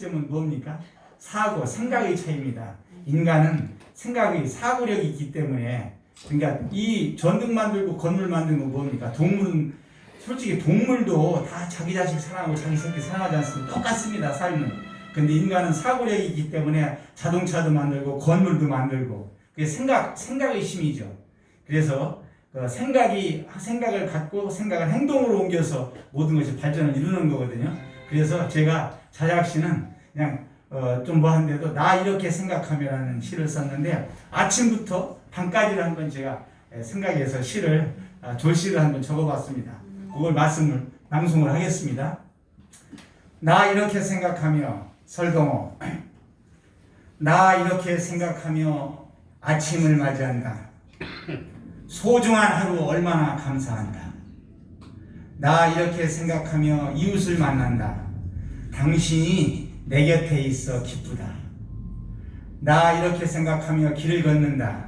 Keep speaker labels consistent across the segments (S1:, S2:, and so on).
S1: 점은 뭡니까? 사고, 생각의 차이입니다. 인간은 생각이 사고력이 있기 때문에 그러니까 이 전등 만들고 건물 만드는 건 뭡니까? 동물은 솔직히 동물도 다 자기 자식 사랑하고 자기 새끼 사랑하지 않습니까? 똑같습니다. 삶은. 근데 인간은 사고력이 있기 때문에 자동차도 만들고 건물도 만들고 그게 생각 생각의 힘이죠. 그래서 그 생각이 생각을 갖고 생각을 행동으로 옮겨서 모든 것이 발전을 이루는 거거든요. 그래서 제가 자작 씨는 그냥 어, 좀 뭐한데도 나 이렇게 생각하며라는 시를 썼는데 아침부터 밤까지를 한번 제가 에, 생각해서 시를 아, 졸시를 한번 적어봤습니다. 그걸 말씀을 낭송을 하겠습니다. 나 이렇게 생각하며 설동호 나 이렇게 생각하며 아침을 맞이한다. 소중한 하루 얼마나 감사한다. 나 이렇게 생각하며 이웃을 만난다. 당신이 내 곁에 있어 기쁘다. 나 이렇게 생각하며 길을 걷는다.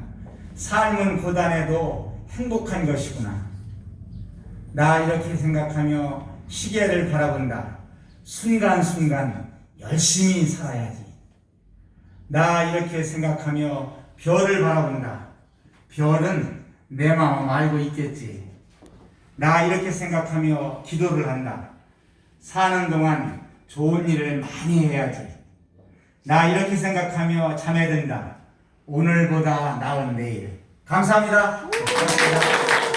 S1: 삶은 고단해도 행복한 것이구나. 나 이렇게 생각하며 시계를 바라본다. 순간순간 열심히 살아야지. 나 이렇게 생각하며 별을 바라본다. 별은 내 마음 알고 있겠지. 나 이렇게 생각하며 기도를 한다. 사는 동안 좋은 일을 많이 해야지. 나 이렇게 생각하며 잠에 든다. 오늘보다 나은 내일. 감사합니다. 감사합니다.